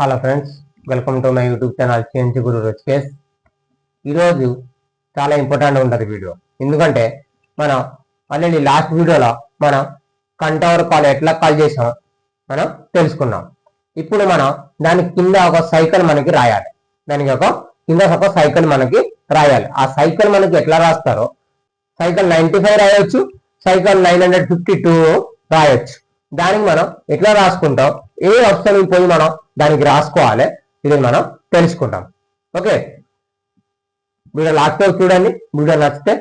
Hello friends welcome to my YouTube channel CNC Guru Rushikesh ఈరోజు చాలా important ఉంటుంది video ఎందుకంటే మనం ఆల్రెడీ లాస్ట్ వీడియోలో మనం కంటవర్ కాల్ ఎట్లా కాల్ చేసాం మనం తెలుసుకున్నాం. ఇప్పుడు మనం దాని కింద ఒక సైకిల్ మనకి రాయాలి. దానికి ఒక కింద ఒక సైకిల్ మనకి రాయాలి. ఆ సైకిల్ మనకి ఎట్లా రాస్తారో సైకిల్ నైన్టీ ఫైవ్ రాయొచ్చు cycle nine hundred fifty two రాయొచ్చు. దానికి మనం ఎట్లా రాసుకుంటాం? ఏ ఆప్షన్ పోయి మనం దానికి రాసుకోవాలి. ఇది మనం తెలుసుకుంటాం. ఓకే? వీడియో లాస్ట్ వరకు చూడండి. వీడియో నచ్చితే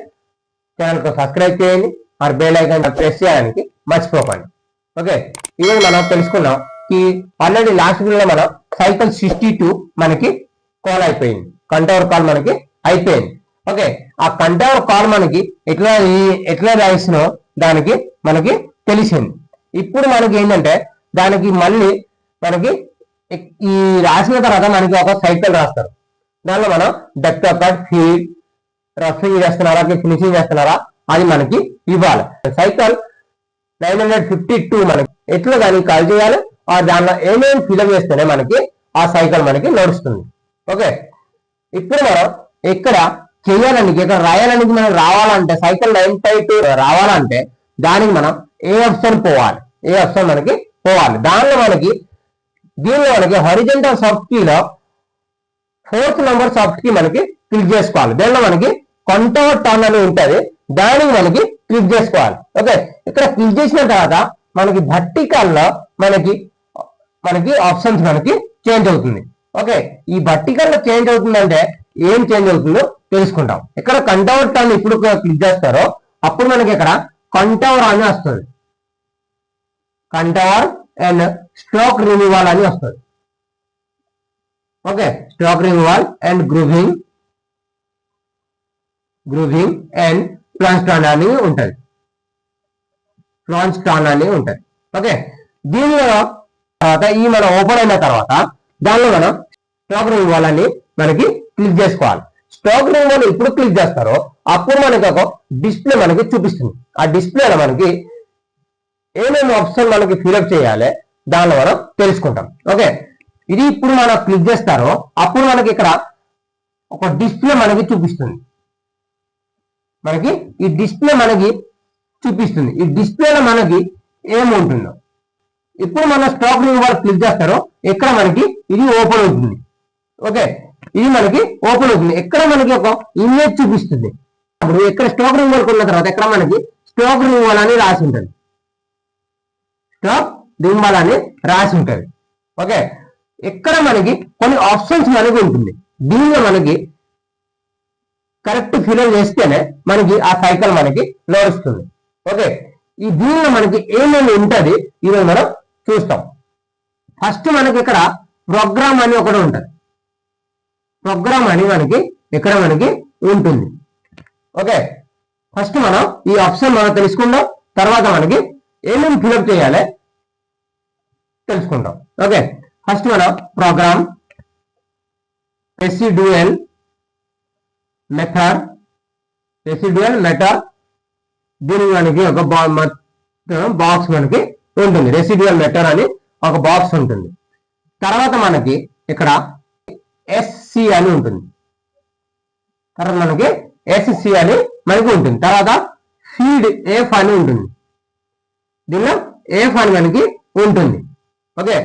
ఛానల్కి సబ్స్క్రైబ్ చేయండి. మరి బెల్ ఐకాన్ ప్రెస్ చేయడానికి మర్చిపోకండి. ఓకే? ఇది మనం తెలుసుకున్నాం. ఈ ఆల్రెడీ లాస్ట్ వీడియోలో మనం సైకిల్ సిక్స్టీ టూ మనకి కాల్ అయిపోయింది. కంటోవర్ కాల్ మనకి అయిపోయింది. ఓకే? ఆ కంటోవర్ కాల్ మనకి ఎట్లా ఎట్లా రాయిస్తున్నో దానికి మనకి తెలిసింది. ఇప్పుడు మనకి ఏంటంటే దానికి మళ్ళీ మనకి ఈ రాసిన తర్వాత మనకి ఒక సైకిల్ రాస్తారు. దానిలో మనం డెప్త్ కార్డ్ ఫీడ్ రఫింగ్ చేస్తున్నారా ఫినిషింగ్ చేస్తున్నారా అది మనకి ఇవ్వాలి. Cycle nine hundred fifty two మనకి ఎట్లా దానికి కాల్ చేయాలి? ఆ దానిలో ఏమేమి ఫిలప్ చేస్తేనే మనకి ఆ సైకిల్ మనకి నడుస్తుంది. ఓకే? ఇప్పుడు మనం ఇక్కడ చేయాలని ఇక్కడ రాయాలని మనం రావాలంటే సైకిల్ నైన్ ఫైవ్ టూ రావాలంటే దానికి మనం ఏ ఆప్షన్ పోవాలి? ఏ ఆప్షన్ మనకి పోవాలి. దానిలో మనకి దీనిలో మనకి హరిజెంటల్ సాఫ్ట్ కీలో ఫోర్త్ నెంబర్ సాఫ్ట్ కీ మనకి క్లిక్ చేసుకోవాలి. దీనిలో మనకి కంట్రోల్ టర్న్ అని ఉంటుంది. దానికి మనకి క్లిక్ చేసుకోవాలి. ఓకే ఇక్కడ క్లిక్ చేసిన తర్వాత మనకి vertical మనకి మనకి ఆప్షన్స్ మనకి చేంజ్ అవుతుంది. ఓకే ఈ vertical చేంజ్ అవుతుందంటే ఏం చేంజ్ అవుతుందో తెలుసుకుంటాం. ఇక్కడ కంటవర్ టర్న్ ఇప్పుడు క్లిక్ చేస్తారో అప్పుడు మనకి ఇక్కడ కంటవర్ అని వస్తుంది. కంటవర్ అండ్ స్ట్రోక్ రిమూవల్ అని వస్తుంది. Okay stroke removal and grooving grooving and ప్లాన్స్టాన్ అని ఉంటుంది. ప్లాన్స్టాన్ అని ఉంటుంది. ఓకే దీనిలో తర్వాత ఈ మనం ఓపెన్ అయిన తర్వాత దానిలో మనం స్టాక్ రిమూవల్ అని మనకి క్లిక్ చేసుకోవాలి. స్టాక్ రిమూవల్ ఎప్పుడు క్లిక్ చేస్తారో అప్పుడు మనకి ఒక డిస్ప్లే మనకి చూపిస్తుంది. ఆ డిస్ప్లేలో మనకి ఏమేమి ఆప్షన్ మనకి ఫిలప్ చేయాలి దానిలో మనం తెలుసుకుంటాం. ఓకే ఇది ఇప్పుడు మనం క్లిక్ చేస్తారో అప్పుడు మనకి ఇక్కడ ఒక డిస్ప్లే మనకి చూపిస్తుంది. మనకి ఈ డిస్ప్లే మనకి చూపిస్తుంది. ఈ డిస్ప్లేలో మనకి ఏముంటుందో. ఇప్పుడు మన స్టాక్ రివార్డ్ క్లిక్ చేస్తారో ఇక్కడ మనకి ఇది ఓపెన్ అవుతుంది. ఓకే ఇది మనకి ఓపెన్ అవుతుంది. ఎక్కడ మనకి ఒక ఇమేజ్ చూపిస్తుంది. అప్పుడు ఇక్కడ స్టాక్ రిమూవల్ కొన్న తర్వాత ఎక్కడ మనకి స్టాక్ రిమూవల్ అని రాసి ఉంటుంది. స్టాక్ అని రాసి ఉంటుంది. ఓకే? ఇక్కడ మనకి కొన్ని ఆప్షన్స్ మనకి ఉంటుంది. దీనిలో మనకి కరెక్ట్ ఫిలప్ చేస్తేనే మనకి ఆ సైకిల్ మనకి నడుస్తుంది ఓకే? ఈ దీనిలో మనకి ఏమేమి ఉంటుంది? ఈరోజు మనం చూస్తాం. ఫస్ట్ మనకి ఇక్కడ ప్రోగ్రామ్ అని ఒకటి ఉంటుంది. ప్రోగ్రామ్ అని మనకి ఇక్కడ మనకి ఉంటుంది. ఓకే? ఫస్ట్ మనం ఈ ఆప్షన్ మనం తెలుసుకుందాం. తర్వాత మనకి ఏమేమి ఫిలప్ చేయాలి? తెలుసుకుందాం. ఓకే ఫస్ట్ మనం program residual method residual method దీనికి మనకి ఒక బాక్స్ మనకి ఉంటుంది. రెసిడ్యూయల్ మెథడ్ అని ఒక బాక్స్ ఉంటుంది. తర్వాత మనకి ఇక్కడ ఎస్సి అని ఉంటుంది. తర్వాత మనకి ఎస్సి అని మనకి ఉంటుంది. తర్వాత ఫీడ్ ఎఫ్ అని ఉంటుంది. దీనిలో ఏ అని మనకి ఉంటుంది. ఓకే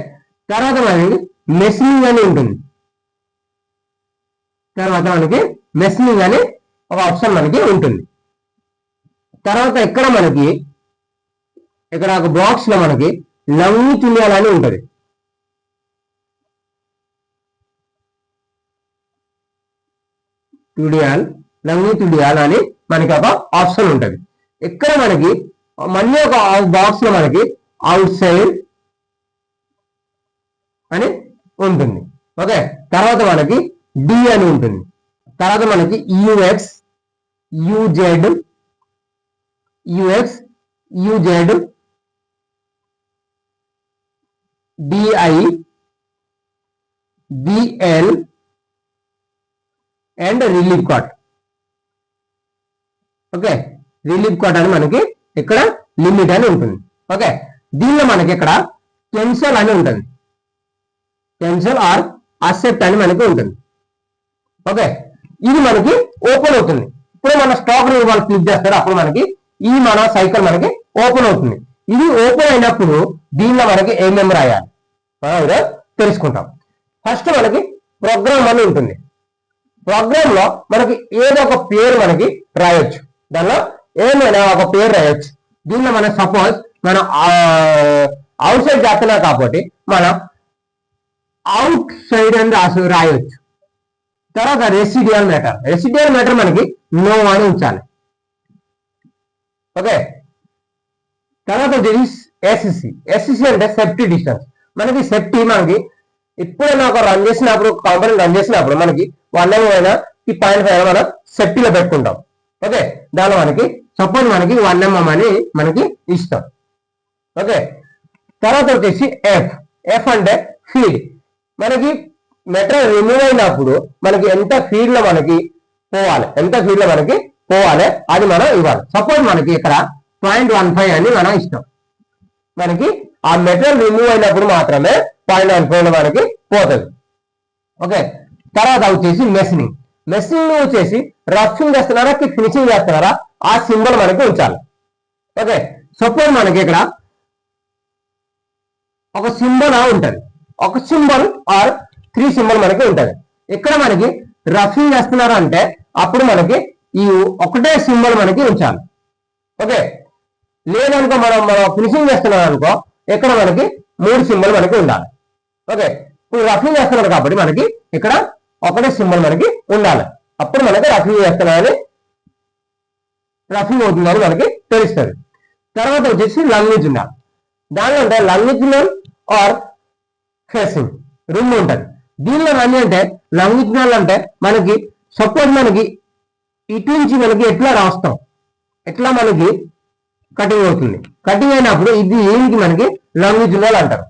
తర్వాత మనకి మెషినింగ్ అని ఉంటుంది. తర్వాత మనకి మెషినింగ్ అని ఒక ఆప్షన్ మనకి ఉంటుంది. తర్వాత ఇక్కడ మనకి ఇక్కడ ఒక బాక్స్లో మనకి లవ్ని తులియాలని ఉంటుంది. తుడియాల్ లవ్ని తుడియాల్ అని మనకి ఒక ఆప్షన్ ఉంటుంది. ఇక్కడ మనకి మళ్ళీ ఒక బాక్స్లో మనకి అవుట్ సైడ్ అని ఉంటుంది. ఓకే తర్వాత మనకి డి అని ఉంటుంది. తర్వాత మనకి UX UZ UX UZ DI BL and relief cut okay relief cut అని మనకి ఇక్కడ లిమిట్ అని ఉంటుంది. ఓకే దీనిలో మనకి ఇక్కడ కెన్సల్ అని ఉంటుంది. కెన్సల్ ఆర్ అసెప్ట్ అని మనకి ఉంటుంది. ఓకే ఇది మనకి ఓపెన్ అవుతుంది. ఇప్పుడు మన స్టాక్ వాళ్ళు క్లిక్ చేస్తారు. అప్పుడు మనకి ఈ మన సైకిల్ మనకి ఓపెన్ అవుతుంది. ఇది ఓపెన్ అయినప్పుడు దీనిలో మనకి ఏమేమి రాయాలి? మనం తెలుసుకుంటాం. ఫస్ట్ మనకి ప్రోగ్రామ్ అని ఉంటుంది. ప్రోగ్రామ్లో మనకి ఏదో ఒక పేరు మనకి రాయొచ్చు. దానిలో ఏమైనా ఒక పేరు రాయొచ్చు. దీనిలో మనం సపోజ్ మనం అవుట్ సైడ్ చేస్తున్నాం కాబట్టి మనం అవుట్ సైడ్ అని రాసి రాయొచ్చు. తర్వాత రెసిడియల్ మ్యాటర్ రెసిడియల్ మ్యాటర్ మనకి నో అని ఉంచాలి. ఓకే? తర్వాత వచ్చేసి ఎస్ఎస్సి ఎస్ఎస్సి అంటే సేఫ్టీ డిస్టెన్స్ మనకి సేఫ్టీ మనకి ఎప్పుడైనా ఒక రన్ చేసినప్పుడు కంపెనీ రన్ చేసినప్పుడు మనకి వన్ ఎం అయినా ఈ పాయింట్ ఫైవ్ మనం సెఫ్టీలో పెట్టుకుంటాం. ఓకే? దానిలో మనకి సపోజ్ మనకి వన్ ఎంఎం అని మనకి ఇస్తాం. ఓకే? తర్వాత వచ్చేసి ఎఫ్ ఎఫ్ అంటే ఫీడ్ మనకి మెటీరియల్ రిమూవ్ అయినప్పుడు మనకి ఎంత ఫీడ్లో మనకి పోవాలి? ఎంత ఫీడ్లో మనకి పోవాలి? అది మనం ఇవ్వాలి. సపోజ్ మనకి ఇక్కడ పాయింట్ వన్ ఫైవ్ అని మనం ఇస్తాం. మనకి ఆ మెటీరియల్ రిమూవ్ అయినప్పుడు మాత్రమే పాయింట్ వన్ ఫైవ్ మనకి పోతుంది. ఓకే? తర్వాత వచ్చేసి మెషినింగ్ మెషినింగ్ వచ్చేసి రఫింగ్ చేస్తున్నారా ఫినిషింగ్ చేస్తున్నారా ఆ సింబల్ మనకి ఉంచాలి. ఓకే సపోజ్ మనకి ఇక్కడ ఒక సింబల్ ఉంటుంది. ఒక సింబల్ ఆర్ త్రీ సింబల్ మనకి ఉంటుంది. ఇక్కడ మనకి రఫింగ్ చేస్తున్నారా అంటే అప్పుడు మనకి ఈ ఒకటే సింబల్ మనకి ఉంచాలి. ఓకే లేదనుకో మనం మనం ఫినిషింగ్ చేస్తున్నాం అనుకో ఇక్కడ మనకి మూడు సింబల్ మనకి ఉండాలి. ఓకే ఇప్పుడు రఫింగ్ చేస్తున్నారు కాబట్టి మనకి ఇక్కడ ఒకటే సింబల్ మనకి ఉండాలి. అప్పుడు మనకి రఫీ చేస్తున్నామని రఫింగ్ అవుతుందని మనకి తెలుస్తుంది. తర్వాత వచ్చేసి లాంగ్వేజ్ ఉండాలి దానిలో అంటే లాంగ్వేజ్ ఆర్ ఫేసింగ్ రెండు ఉంటుంది దీనిలో అన్ని అంటే లాంగ్వేజ్ అంటే మనకి సపోజ్ మనకి ఇటు నుంచి మనకి ఎట్లా రాస్తాం? ఎట్లా మనకి కటింగ్ అవుతుంది? కటింగ్ అయినప్పుడు ఇది ఏమిటి మనకి లాంగ్వేజ్ అంటారు.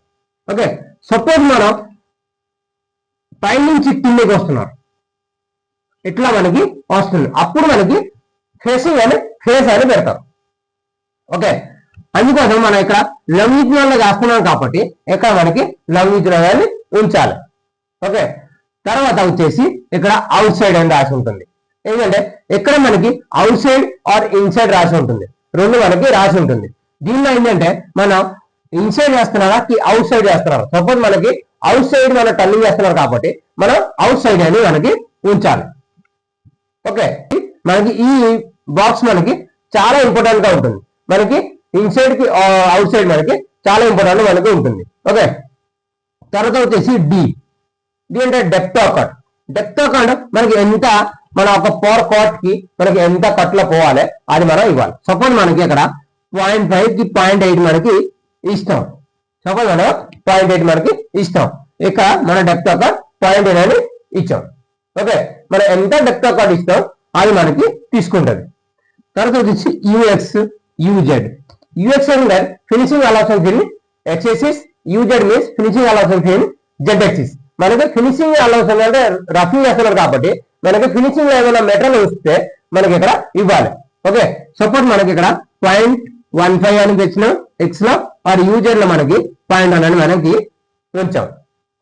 ఓకే సపోజ్ మనం పైనుంచి కిందకి వస్తున్నారు ఇట్లా మనకి వస్తుంది. అప్పుడు మనకి ఫేసింగ్ అని ఫేస్ అని పెడతారు. ఓకే అందుకోసం మనం ఇక్కడ లంగిజ్ఞానంలో చేస్తున్నాం కాబట్టి ఇక్కడ మనకి లంగిజ్ఞానాన్ని ఉంచాలి. ఓకే తర్వాత వచ్చేసి ఇక్కడ అవుట్ సైడ్ అని రాసి ఉంటుంది. ఏంటంటే ఇక్కడ మనకి అవుట్ సైడ్ ఆర్ ఇన్సైడ్ రాసి ఉంటుంది. రెండు మనకి రాసి ఉంటుంది. దీనిలో ఏంటంటే మనం ఇన్సైడ్ చేస్తున్నారా అవుట్ సైడ్ చేస్తున్నారా? సపోజ్ మనకి అవుట్ సైడ్ మనం టర్నింగ్ చేస్తున్నారు కాబట్టి మనం అవుట్ సైడ్ అని మనకి ఉంచాలి. ఓకే. మనకి ఈ బాక్స్ మనకి చాలా ఇంపార్టెంట్గా ఉంటుంది. మనకి ఇన్సైడ్కి అవుట్ సైడ్ మనకి చాలా ఇంపార్టెంట్ మనకి ఉంటుంది. ఓకే. తర్వాత వచ్చేసి డి డి అంటే డెప్త్ అకౌంట్ డెప్త్ అకౌంట్ మనకి ఎంత మన ఒక పవర్ కాట్కి మనకి ఎంత కట్లో పోవాలి అది మనం ఇవ్వాలి. సపోజ్ మనకి ఇక్కడ పాయింట్ ఫైవ్కి పాయింట్ ఎయిట్ మనకి ఇస్తాం. సపోజ్ మనం పాయింట్ ఎయిట్ మనకి ఇస్తాం. ఇక మన డెప్త్ ఆఫ్ పాయింట్ ఎయిట్ అని ఇచ్చాం. ఓకే మనం ఎంత డెప్త్ ఆఫ్ ఇస్తాం అది మనకి తీసుకుంటది. తర్వాత వచ్చేసి యూఎక్స్ యూజెడ్ యూఎక్స్ అంటే ఫినిషింగ్ అలాసన్ ఫీల్ ఎక్సెసిస్ యూజెడ్ మీన్స్ ఫినిషింగ్ అలాసన్ ఫీల్ జెడ్ ఎక్సిస్ మనకి ఫినిషింగ్ అలాసన్ అంటే రఫింగ్ చేస్తున్నారు కాబట్టి మనకి ఫినిషింగ్ ఏమైనా మెటీరియల్ వస్తే మనకి ఇక్కడ ఇవ్వాలి. ఓకే సపోజ్ మనకి ఇక్కడ పాయింట్ వన్ ఫైవ్ అని తెచ్చిన ఎక్స్లో ఆర్ యూజర్లో మనకి పాయింట్ వన్ అని మనకి ఉంచాం.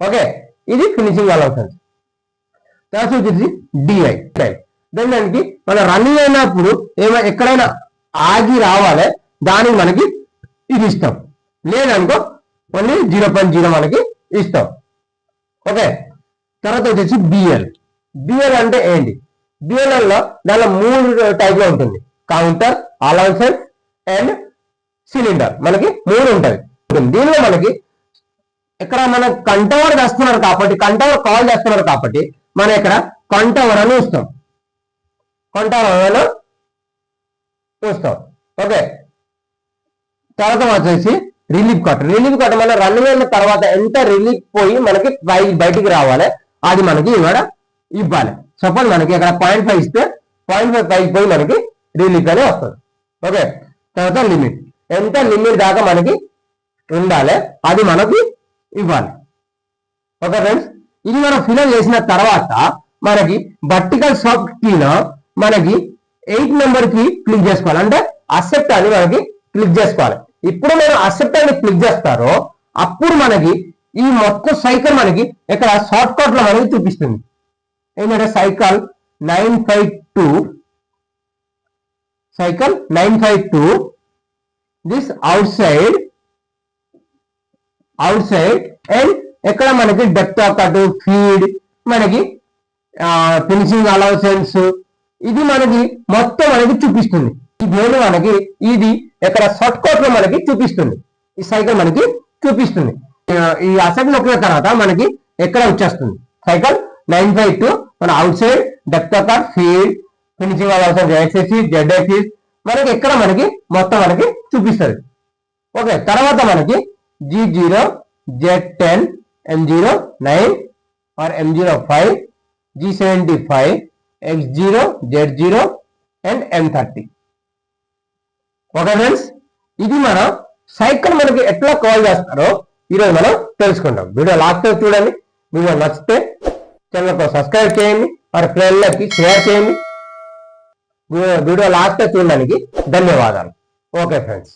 ఓకే ఇది ఫినిషింగ్ అలాసన్స్ తర్వాత వచ్చేసి డిఐ దెన్ దానికి మనం రన్నింగ్ అయినప్పుడు ఏమైనా ఎక్కడైనా ఆగి రావాలి దానికి మనకి ఇది ఇస్తాం. లేదనుకో ఓన్లీ జీరో పాయింట్ జీరో మనకి ఇస్తాం. ఓకే? తర్వాత వచ్చేసి బిఎల్ బిఎల్ అంటే ఏంటి? బిఎల్ఎల్లో దానిలో మూడు టైప్లో ఉంటుంది. కౌంటర్ అలౌన్సెస్ అండ్ సిలిండర్ మనకి మూడు ఉంటుంది దీనిలో మనకి ఇక్కడ మన కంటవర్ చేస్తున్నారు కాబట్టి కంటవర్ కాల్ చేస్తున్నారు కాబట్టి మనం ఇక్కడ కంటవర్ అని ఇస్తాం కంటవర్ చూస్తాం. ఓకే. తర్వాత వచ్చేసి రిలీఫ్ కట్ రిలీఫ్ కట్ మన రన్నింగ్ అయిన తర్వాత ఎంత రిలీఫ్ పోయి మనకి బయటికి రావాలి అది మనకి ఇక్కడ ఇవ్వాలి. సపోజ్ మనకి ఇక్కడ పాయింట్ ఫైవ్ ఇస్తే పాయింట్ ఫైవ్ పైకి పోయి మనకి రిలీఫ్ అని వస్తుంది. ఓకే. తర్వాత లిమిట్ ఎంత లిమిట్ దాకా మనకి ఉండాలి అది మనకి ఇవ్వాలి. ఓకే ఫ్రెండ్స్ ఇది మనం ఫిలప్ చేసిన తర్వాత మనకి వర్టికల్ షాప్ కీలో మనకి ఎయిట్ నెంబర్కి క్లిక్ చేసుకోవాలి. అంటే అసెప్ట్ అని మనకి క్లిక్ చేసుకోవాలి. ఇప్పుడు నేను అసెప్ట్ అని క్లిక్ చేస్తారో అప్పుడు మనకి ఈ మొత్తం సైకిల్ మనకి ఇక్కడ షార్ట్ కట్లో మనకి చూపిస్తుంది. ఏంటంటే cycle nine five two cycle nine five two this outside outside and ఎక్కడ మనకి డెప్త్ ఒకటి ఫీడ్ మనకి ఫినిషింగ్ అలౌసెన్స్ ఇది మనకి మొత్తం మనకి చూపిస్తుంది. ఈ మనకి ఇది ఎక్కడ షార్ట్ కట్లో మనకి చూపిస్తుంది. ఈ సైకిల్ మనకి చూపిస్తుంది. ఈ అసెట్ నొక్కిన తర్వాత మనకి ఎక్కడ వచ్చేస్తుంది? సైకిల్ నైన్ ఫైవ్ టూ మన అవుట్ సైడ్ డెప్త్ ఒక feed finishing allowances X axis Z axis మనకి ఎక్కడ మనకి మొత్తం మనకి చూపిస్తుంది. ఓకే తర్వాత మనకి G zero Z ten M zero nine R M zero five G seventy five X zero Z zero and M thirty okay friends ఇది మనం సైకిల్ మనకి ఎట్లా కాల్ చేస్తారో ఈరోజు మనం తెలుసుకుంటాం వీడియో లాస్ట్ చూడండి. వీడియో నచ్చితే ఛానల్కు సబ్స్క్రైబ్ చేయండి. మరి ఫ్రెండ్లకి షేర్ చేయండి. వీడియో లాస్ట్ చూడడానికి ధన్యవాదాలు. Okay friends